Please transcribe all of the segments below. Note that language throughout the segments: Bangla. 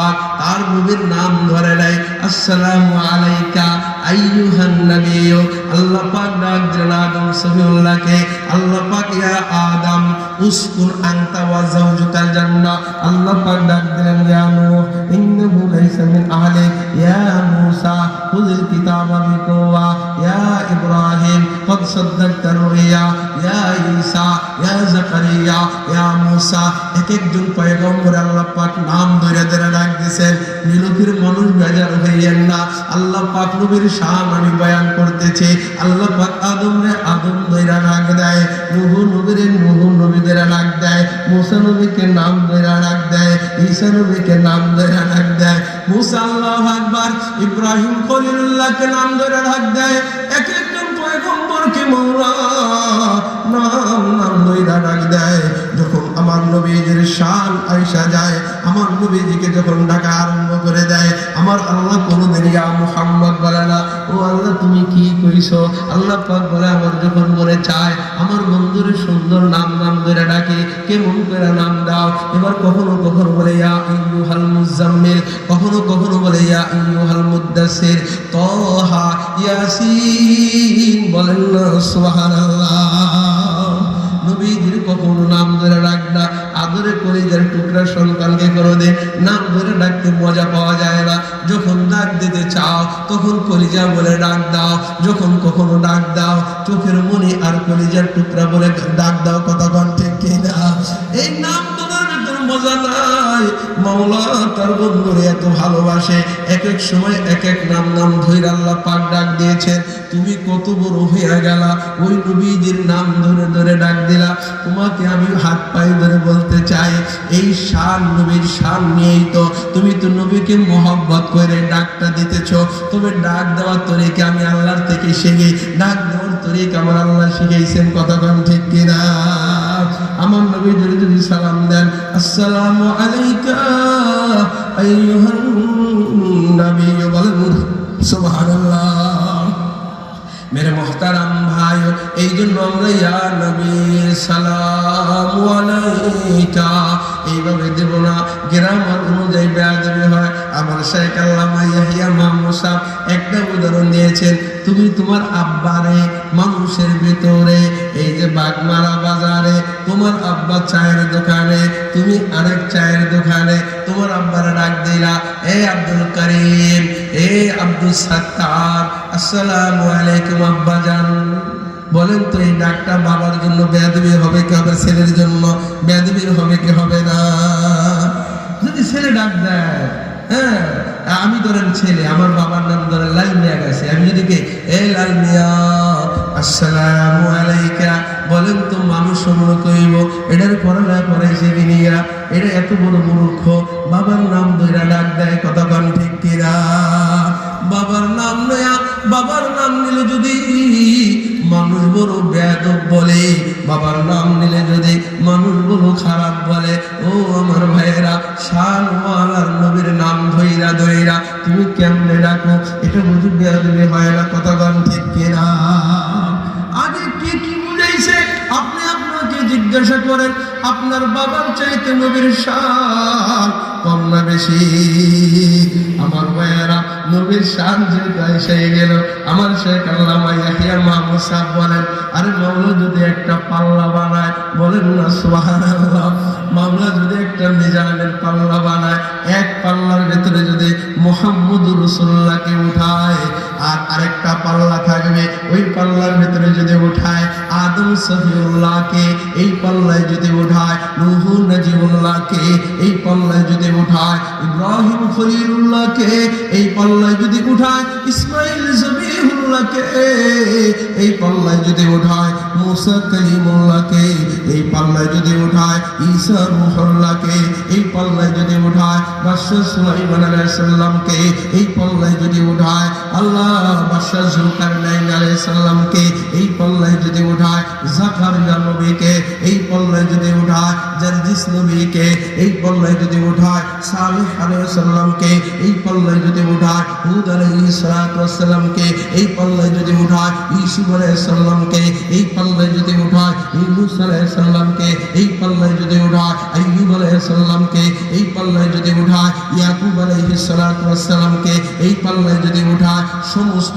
পাক, তার নবীর নাম ধরে নেয়, আসসালামু আলাইকা আইয়ুহান নবিয়্যু। আল্লাহ পাক ডাক দিলেন আদম সফিউল্লাহকে, আল্লাহ পাক ইয়া আদম, উসকুন আনতা ওয়া যাওজুকাল জান্নাহ। আল্লাহ পাক ডাক দিলেন, ইয়া নূহ, ইন্নাহু লাইসা মিন আহলিক। ইয়া মূসা, খুযিল কিতাবা বিকুওয়া। ইয়া ইব্রাহিম। قد صدقت الرؤيا ইয়া ঈসা ইয়া জাকারিয়া ইয়া মূসা এক একজন পয়গম্বর আল্লাহ পাক নাম ধরে ধরে ডাক দিয়েছেন নীলফির মানুষ বেজার হইয়েন না আল্লাহ পাক নবীর শান আমি বয়ান করতেছি আল্লাহ পাক আদম রে আদম ধরে ডাক দেয় নুহু নবীরে নুহু নবীদের ডাক দেয় মুসা নবীকে নাম ধরে ডাক দেয় ঈসা নবীকে নাম ধরে ডাক দেয় মুসা আল্লাহ আকবার ইব্রাহিম খলিলুল্লাহকে নাম ধরে ডাক দেয় এক একজন পয়গম্বরকে মৌলা? নাম নাম লইরা ডাক দেয়। আমার নবীজির শান আইসা যায়, আমার নবীজিকে যখন ডাকা আরম্ভ করে দেয়, আমার আল্লাহ কোনোদিন ইয়া মুহাম্মদ বলে না, ও আল্লাহ, তুমি কি কইছো? আল্লাহ পাক বলে, আমার যখন মনে চায়, আমার বন্ধুরে সুন্দর নাম নাম ধরে ডাকে, কেমন করে নাম দাও? এবার কখনো কখনো বলে, ইয়া ইয়ুহাল মুজাম্মিল কখনো কখনো বলে, ইয়া ইয়ুহাল মুদ্দাসির তহা ইয়াসিন বলেন না, সুবহানাল্লাহ। নবীজির কখনো নাম যার সন্তানকে করে দে নাম ধরে ডাকতে মজা পাওয়া যায় না। যখন ডাক দিতে চাও, তখন কলিজা বলে ডাক দাও। যখন কখনো ডাক দাও, চোখের মনি আর কলিজার টুকরা বলে ডাক দাও, কথা কন ঠিক কিনা? এই নাম তোমার তুমি কত বড় হয়ে গেলা। ওই নবীজির নাম ধরে ধরে ডাক দিলা। তোমাকে আমি হাত পায়ে ধরে বলতে চাই। এই শান নবীর শান নিয়েই তো তুমি তো নবীকে মহব্বত করে ডাকটা দিতেছ। তবে ডাক দেওয়ার তরিকে আমি আল্লাহর থেকে শিখি। ডাক দেওয়ার তরিক আমার আল্লাহ শিখেছেন কতক্ষণ ঠিক কিনা? আমার নবী যদি যদি সালাম দেন, আসসালামু আলাইকা আইয়ুহান নবী বলেন, সুবহানাল্লাহ। মেরে মোহতারাম ভাই এই জন্য আমরা, ইয়া নবী, সালাম আলাইকা। এইভাবে দেব না গ্রামার অনুযায়ী বেয়াদবি হয়। আমার শেখ আল্লামা ইয়াহিয়া মাহমুদ সাহেব একটা উদাহরণ দিয়েছেন, তুমি তোমার আব্বারে, মানুষের ভিতরে, এই যে বাগমারা বাজারে, তোমার আব্বা চায়ের দোকানে, তুমি আরেক চায়ের দোকানে, তোমার আব্বারে ডাক দিলা, এ আব্দুল করিম, এ আব্দুল সাত্তার আসসালামু আলাইকুম আব্বা জান বলেন তো, এই ডাকটা বাবার জন্য বেয়াদবি হবে কি হবে? ছেলের জন্য বেয়াদবি হবে কি হবে না? যদি ছেলে ডাক দেয় হ্যাঁ আমি ধরেন ছেলে, আমার বাবার নাম ধরেন লাল মিয়া গেছে, আমি যদি কে? এ লাল মিয়া, আসসালামু আলাইকা। বলেন তো, মানুষ মনে কইব এটার পড়ালা পড়াইছে কিনিয়া এটা এত বড় মূর্খ। বাবার নাম ধইরা ডাক দেয় কতক্ষণ ঠিক কিনা? বাবার নাম নয়া বাবার নাম নিলে যদি মানুষ বড় বেদব বলে, বাবার নাম নিলে যদি মানুষ বড় খারাপ বলে, ও আমার ভাইয়েরা, শানওয়ালার নবীর নাম ধইরা ধইরা তুমি কেমনে ডাকো? এটা বুঝি বেদবি হয় না, কথা গান ঠিক কিনা? আগে কে কি বুঝাইছে? আপনি আপনাকে জিজ্ঞাসা করেন, আপনার বাবার চাইতে নবীর শান কম না বেশি? আমার ভাইয়েরা নবীর শান যে এসে গেল, আমার শেখ আল্লামা ইয়াহিয়া মাহমুদ সাহেব বলেন, আরে মামলা যদি একটা পাল্লা বানায়, বলেন না, সুবহানাল্লাহ মামলা যদি একটা মিজানের পাল্লা বানায়, এক পাল্লার ভেতরে যদি মোহাম্মদ রসুল্লাহকে উঠায়, আর আরেকটা পাল্লা থাকবে, ওই পাল্লার ভেতরে সফিউল্লাহকে এই পাল্লায় যদি উঠায় রুহু নাজিবুল্লাহকে এই পাল্লায় যদি উঠায়, ইব্রাহিম খলিলুল্লাহকে এই পাল্লায় যদি উঠায়, ইসমাইল জবিহুল্লাহকে এই পাল্লায় যদি উঠায়, মুসা কলিমুল্লাহকে এই পাল্লায় যদি উঠায় ঈসা রুহুল্লাহকে এই পাল্লায় যদি উঠায় বাদশাহ সুলাইমান আলাইহিস সালামকে, এই পাল্লায় যদি উঠায় আল্লাহ বাদশাহ জুলকারনাইন আলাইহিস সালামকে, এই পাল্লায় যদি উঠায় জাকারিয়া নবীকে, এই পাল্লায় যদি উঠায় জারজিস নবীকে, এই পাল্লায় যদি উঠায় সালেহ আলাইহিস সালামকে, এই পাল্লায় যদি উঠায় হুদ আলাইহিস সালাতু ওয়াস সালামকে, এই পাল্লায় যদি উঠায় ইউসুফ আলাইহিস সালামকে, এই পাল্লায় যদি এই যদি এই যদি এই যদি সমস্ত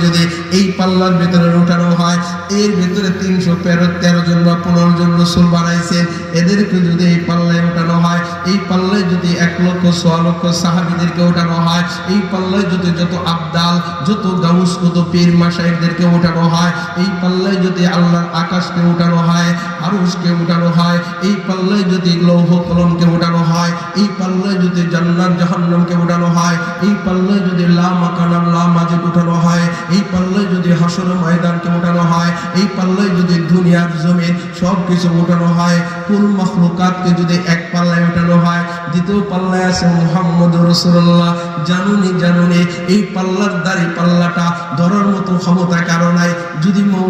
যদি এই পাল্লার ভিতরে উঠানো হয়, এর ভিতরে তিনশো তেরো তেরো জন বা পনেরো জন রসুল বানাইছেন, এদেরকে যদি এই পাল্লায় উঠানো হয় এই পাল্লায় যদি এক লক্ষ সোয়া লক্ষ সাহাবিদেরকে ওঠানো হয়, এই পাল্লায় যদি যত আবদাল, যত গাউস কত পীর মাসাইকদেরকে ওঠানো হয়, এই পাল্লায় যদি আল্লাহর আকাশকে ওঠানো হয় আরুষকে ওঠানো হয়, এই পাল্লায় যদি লৌহ কলমকে উঠানো হয়, এই পাল্লায় যদি জান্নাত, জাহান্নামকে ওঠানো হয়, এই পাল্লায় যদি লা মাকানাম, লা মাজিদ উঠানো হয়, এই পাল্লায় যদি হাসর ময়দানকে ওঠানো হয়, এই পাল্লায় যদি দুনিয়ার জমিন সব কিছু উঠানো হয়। কোন মখলুকাতকে যদি এক পাল্লায় উঠানো হয়, দ্বিতীয় পাল্লায় আছে মোহাম্মদ রসুল্লাহ জানুনি জানুনি, এই পাল্লার দাড়ি পাল্লাটা ধরার মতো ক্ষমতা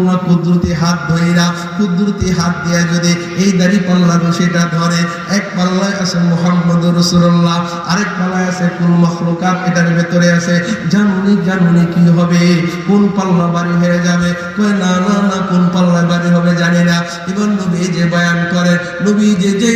নাই কুদরতি হাত ধইরা কুদরতি হাত দিয়া যদি এই দাড়ি পাল্লার সেটা ধরে, এক পাল্লায় আছে মোহাম্মদ রসুল্লাহ আরেক পাল্লায় আছে কুল মখলুকাত এটার ভেতরে আছে জানুনি জানুনি কি হবে, কোন পাল্লা বাড়ি হয়ে যাবে, কয় না না না, কোন পাল্লা বাড়ি হবে জানি না। এবার নবী যে বয়ান করে, নবী যে